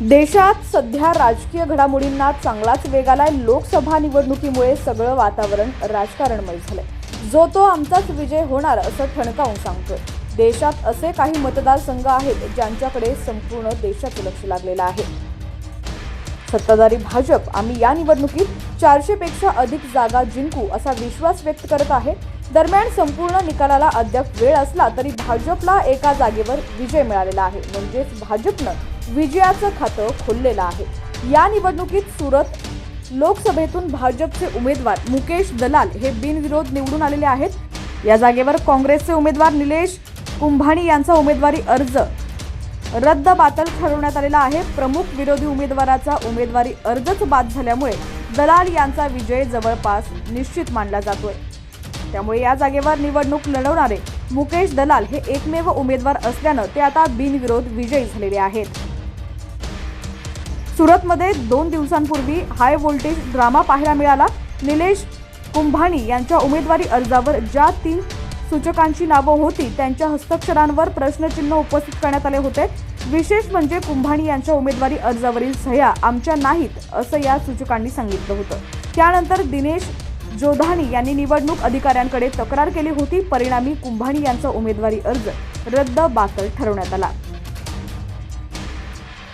देशात सध्या राजकीय घडामोडींना चांगलाच वेग आलाय. लोकसभा निवडणुकीमुळे सगळं वातावरण राजकारणमय झालंय. जो तो आमचाच विजय होणार असं ठणकावून सांगतोय. देशात असे काही मतदारसंघ आहेत ज्यांच्याकडे संपूर्ण देशाचं लक्ष लागलेलं आहे. सत्ताधारी भाजप आम्ही या निवडणुकीत चारशेपेक्षा अधिक जागा जिंकू असा विश्वास व्यक्त करत आहे. दरम्यान संपूर्ण निकालाला अद्याप वेळ असला तरी भाजपला एका जागेवर विजय मिळालेला आहे. म्हणजेच भाजपनं विजयाचं खातं खोललेलं आहे. या निवडणुकीत सुरत लोकसभेतून भाजपचे उमेदवार मुकेश दलाल हे बिनविरोध निवडून आलेले आहेत. या जागेवर काँग्रेसचे उमेदवार निलेश कुंभाणी यांचा उमेदवारी अर्ज रद्द बातल ठरवण्यात आलेला आहे. प्रमुख विरोधी उमेदवाराचा उमेदवारी अर्जच बाद झाल्यामुळे दलाल यांचा विजय जवळपास निश्चित मानला जातोय. त्यामुळे या जागेवर निवडणूक लढवणारे मुकेश दलाल हे एकमेव उमेदवार असल्यानं ते आता बिनविरोध विजयी झालेले आहेत. सुरतमध्ये दोन दिवसांपूर्वी हाय व्होल्टेज ड्रामा पाहायला मिळाला. निलेश कुंभाणी यांच्या उमेदवारी अर्जावर ज्या तीन सूचकांची नावं होती त्यांच्या हस्ताक्षरांवर प्रश्नचिन्ह उपस्थित करण्यात आले होते. विशेष म्हणजे कुंभाणी यांच्या उमेदवारी अर्जावरील सह्या आमच्या नाहीत असं या सूचकांनी सांगितलं होतं. त्यानंतर दिनेश जोधानी यांनी निवडणूक अधिकाऱ्यांकडे तक्रार केली होती. परिणामी कुंभाणी यांचा उमेदवारी अर्ज रद्द बातल ठरवण्यात आला.